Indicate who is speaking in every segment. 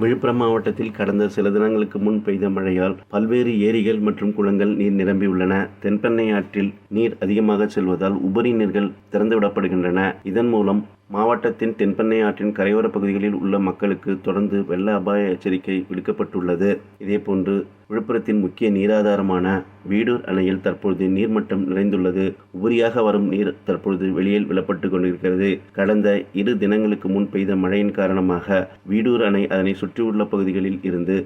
Speaker 1: விழுப்புரம் மாவட்டத்தில் கடந்த சில தினங்களுக்கு முன் பெய்த மழையால் பல்வேறு ஏரிகள் மற்றும் குளங்கள் நீர் நிரம்பியுள்ளன தென்பெண்ணை ஆற்றில் நீர் அதிகமாக செல்வதால் உபரி நீர்கள் திறந்துவிடப்படுகின்றன. இதன் மூலம் மாவட்டத்தின் தென்பெண்ணை ஆற்றின் கரையோர பகுதிகளில் உள்ள மக்களுக்கு தொடர்ந்து வெள்ள அபாய எச்சரிக்கை விடுக்கப்பட்டுள்ளது. இதேபோன்று விழுப்புரத்தின் முக்கிய நீராதாரமான வீடூர் அணையில் தற்பொழுது நீர்மட்டம் நிறைந்துள்ளது. உபரியாக வரும் நீர் தற்பொழுது வெளியில் விழப்பட்டு கொண்டிருக்கிறது. கடந்த இரு தினங்களுக்கு முன் பெய்த மழையின் காரணமாக வீடூர் அணை அதனை சுற்றியுள்ள பகுதிகளில் இருந்து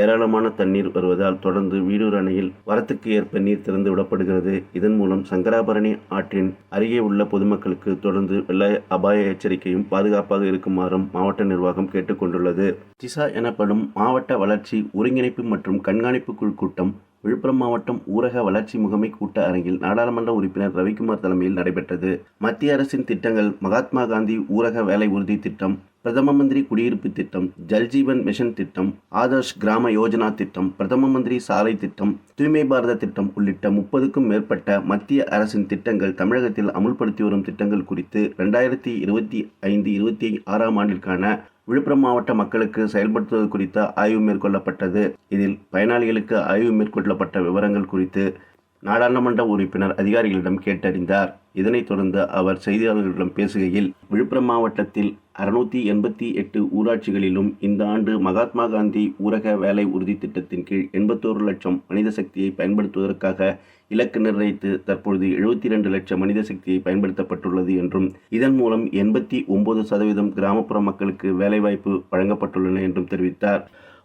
Speaker 1: ஏராளமான தண்ணீர் வருவதால் தொடர்ந்து வீடூர் அணையில் வரத்துக்கு ஏற்ப நீர் திறந்து விடப்படுகிறது. இதன் மூலம் சங்கராபரணி ஆற்றின் அருகே உள்ள பொதுமக்களுக்கு தொடர்ந்து வெள்ள அபாய எச்சரிக்கையும் பாதுகாப்பாக இருக்குமாறும் மாவட்ட நிர்வாகம் கேட்டுக்கொண்டுள்ளது திசா எனப்படும் மாவட்ட வளர்ச்சி ஒருங்கிணைப்பு மற்றும் கண்காணிப்பு குழு கூட்டம் விழுப்புரம் மாவட்டம் ஊரக வளர்ச்சி முகமை கூட்ட அரங்கில் நாடாளுமன்ற உறுப்பினர் ரவிக்குமார் தலைமையில் நடைபெற்றது. மத்திய அரசின் திட்டங்கள் மகாத்மா காந்தி ஊரக வேலை உறுதி திட்டம் பிரதம மந்திரி குடியிருப்பு திட்டம் ஜல்ஜீவன் மிஷன் திட்டம் ஆதர்ஷ் கிராம யோஜனா திட்டம் பிரதம மந்திரி சாலை திட்டம் தூய்மை பாரத திட்டம் உள்ளிட்ட முப்பதுக்கும் மேற்பட்ட மத்திய அரசின் திட்டங்கள் தமிழகத்தில் அமுல்படுத்தி வரும் திட்டங்கள் குறித்து ரெண்டாயிரத்தி இருபத்தி ஐந்து இருபத்தி ஆறாம் ஆண்டிற்கான விழுப்புரம் மாவட்ட மக்களுக்கு செயல்படுத்துவது குறித்த ஆய்வு மேற்கொள்ளப்பட்டது. இதில் பயனாளிகளுக்கு ஆய்வு மேற்கொள்ளப்பட்ட விவரங்கள் குறித்து நாடாளுமன்ற உறுப்பினர் அதிகாரிகளிடம் கேட்டறிந்தார். இதனைத் தொடர்ந்து அவர் செய்தியாளர்களிடம் பேசுகையில் விழுப்புரம் மாவட்டத்தில் அறுநூற்றி எண்பத்தி எட்டு ஊராட்சிகளிலும் இந்த ஆண்டு மகாத்மா காந்தி ஊரக வேலை உறுதி திட்டத்தின் கீழ் எண்பத்தோரு லட்சம் மனித சக்தியை பயன்படுத்துவதற்காக இலக்கு நிர்ணயித்து தற்பொழுது எழுபத்தி ரெண்டு லட்சம் மனித சக்தியை பயன்படுத்தப்பட்டுள்ளது என்றும் இதன் மூலம் எண்பத்தி ஒன்பது சதவீதம் கிராமப்புற மக்களுக்கு வேலைவாய்ப்பு வழங்கப்பட்டுள்ளன என்றும் தெரிவித்தார்.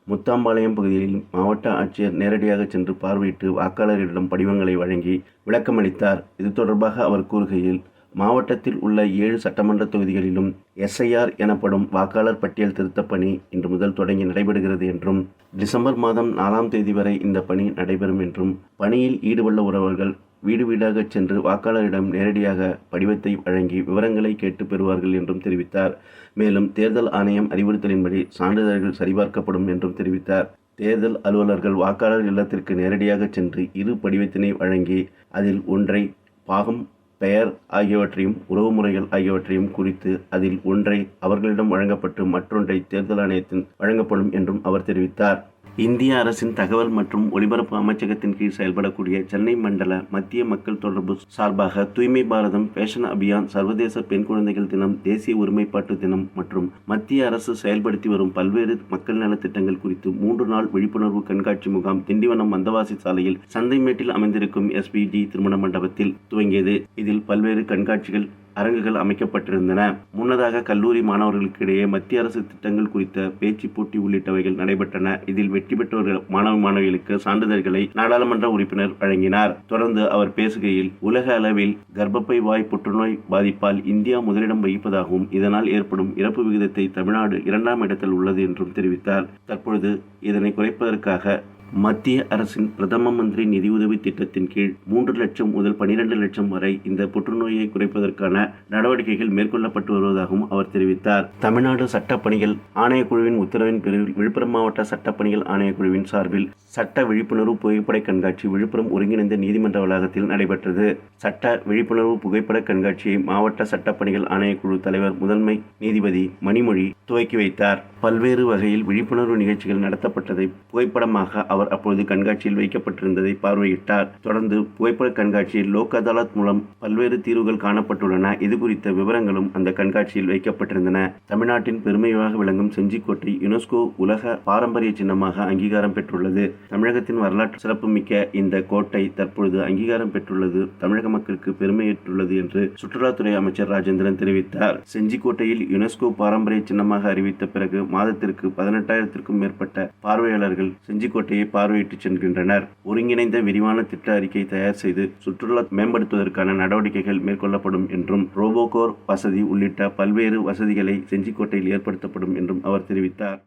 Speaker 1: முத்தாம்பாளையம் பகுதியில் மாவட்ட ஆட்சியர் நேரடியாக சென்று பார்வையிட்டு வாக்காளர்களிடம் படிவங்களை வழங்கி விளக்கமளித்தார். இது தொடர்பாக அவர் கூறுகையில் மாவட்டத்தில் உள்ள ஏழு சட்டமன்ற தொகுதிகளிலும் எஸ்ஐஆர் எனப்படும் வாக்காளர் பட்டியல் திருத்தப் பணி இன்று முதல் தொடங்கி நடைபெறுகிறது என்றும் டிசம்பர் மாதம் நாலாம் தேதி வரை இந்த பணி நடைபெறும் என்றும் பணியில் ஈடுபட உறவர்கள் வீடு வீடாக சென்று வாக்காளரிடம் நேரடியாக படிவத்தை வழங்கி விவரங்களை கேட்டு பெறுவார்கள் என்றும் தெரிவித்தார். மேலும் தேர்தல் ஆணையம் அறிவுறுத்தலின்படி சான்றிதழ்கள் சரிபார்க்கப்படும் என்றும் தெரிவித்தார். தேர்தல் அலுவலர்கள் வாக்காளர் இல்லத்திற்கு நேரடியாக சென்று இரு படிவத்தினை வழங்கி அதில் ஒன்றை பாகம் பெயர் ஆகியவற்றையும் உறவுமுறைகள் ஆகியவற்றையும் குறித்து அதில் ஒன்றை அவர்களிடம் வழங்கப்பட்டு மற்றொன்றை தேர்தல் ஆணையத்தின் வழங்கப்படும் என்றும் அவர் தெரிவித்தார். இந்திய அரசின் தகவல் மற்றும் ஒலிபரப்பு அமைச்சகத்தின் கீழ் செயல்படக்கூடிய சென்னை மண்டல மத்திய மக்கள் தொடர்பு சார்பாக தூய்மை பாரதம் பேஷன் அபியான் சர்வதேச பெண் குழந்தைகள் தினம் தேசிய ஒருமைப்பாட்டு தினம் மற்றும் மத்திய அரசு செயல்படுத்தி வரும் பல்வேறு மக்கள் நலத்திட்டங்கள் குறித்து மூன்று நாள் விழிப்புணர்வு கண்காட்சி முகாம் திண்டிவனம் வந்தவாசி சாலையில் சந்தைமேட்டில் அமைந்திருக்கும் எஸ்பிடி திருமண மண்டபத்தில் துவங்கியது. இதில் பல்வேறு கண்காட்சிகள் அரங்குகள் அமைக்கப்பட்டிருந்தன. முன்னதாக கல்லூரி மாணவர்களுக்கு இடையே மத்திய அரசு திட்டங்கள் குறித்த பேச்சு போட்டி உள்ளிட்டவைகள் நடைபெற்றன. இதில் வெற்றி பெற்றவர்கள் மாணவ மாணவிகளுக்கு சான்றிதழ்களை நாடாளுமன்ற உறுப்பினர் வழங்கினார். தொடர்ந்து அவர் பேசுகையில் உலக அளவில் கர்ப்பப்பை வாய் புற்றுநோய் பாதிப்பால் இந்தியா முதலிடம் வகிப்பதாகவும் இதனால் ஏற்படும் இறப்பு விகிதத்தை தமிழ்நாடு இரண்டாம் இடத்தில் உள்ளது என்றும் தெரிவித்தார். தற்பொழுது இதனை குறைப்பதற்காக மத்திய அரசின் பிரதம மந்திரி நிதியுதவி திட்டத்தின் கீழ் மூன்று லட்சம் முதல் பனிரெண்டு லட்சம் வரை இந்த புற்றுநோயை குறைப்பதற்கான நடவடிக்கைகள் மேற்கொள்ளப்பட்டு வருவதாகவும் அவர் தெரிவித்தார். தமிழ்நாடு சட்டப்பணிகள் ஆணையக்குழுவின் உத்தரவின் பேரில் விழுப்புரம் மாவட்ட சட்டப்பணிகள் ஆணையக்குழுவின் சார்பில் சட்ட விழிப்புணர்வு புகைப்பட கண்காட்சி விழுப்புரம் ஒருங்கிணைந்த நீதிமன்ற வளாகத்தில் நடைபெற்றது. சட்ட விழிப்புணர்வு புகைப்பட கண்காட்சியை மாவட்ட சட்டப்பணிகள் ஆணையக்குழு தலைவர் முதன்மை நீதிபதி மணிமொழி துவக்கி வைத்தார். பல்வேறு வகையில் விழிப்புணர்வு நிகழ்ச்சிகள் நடத்தப்பட்டதை புகைப்படமாக அவர் அப்பொழுது கண்காட்சியில் வைக்கப்பட்டிருந்ததை பார்வையிட்டார். தொடர்ந்து புகைப்பட கண்காட்சியில் லோக் அதாலத் மூலம் பல்வேறு தீர்வுகள் காணப்பட்டுள்ளன. இது குறித்த விவரங்களும் அந்த கண்காட்சியில் வைக்கப்பட்டிருந்தன. தமிழ்நாட்டின் பெருமையாக விளங்கும் செஞ்சிக்கோட்டை யுனெஸ்கோ உலக பாரம்பரிய சின்னமாக அங்கீகாரம் பெற்றுள்ளது. தமிழகத்தின் வரலாற்று சிறப்புமிக்க இந்த கோட்டை தற்பொழுது அங்கீகாரம் பெற்றுள்ளது தமிழக மக்களுக்கு பெருமையேற்றுள்ளது என்று சுற்றுலாத்துறை அமைச்சர் ராஜேந்திரன் தெரிவித்தார். செஞ்சிக்கோட்டையில் யுனெஸ்கோ பாரம்பரிய சின்னமாக அறிவித்த பிறகு மாதத்திற்கு பதினெட்டாயிரத்திற்கும் மேற்பட்ட பார்வையாளர்கள் செஞ்சிக்கோட்டையை பார்வையிட்டு சென்றனர் ஒருங்கிணைந்த விரிவான திட்ட அறிக்கை தயார் செய்து சுற்றுலா மேம்படுத்துவதற்கான நடவடிக்கைகள் மேற்கொள்ளப்படும் என்றும் ரோபோகோர் வசதி உள்ளிட்ட பல்வேறு வசதிகளை செஞ்சிக்கோட்டையில் ஏற்படுத்தப்படும் என்றும் அவர் தெரிவித்தார்.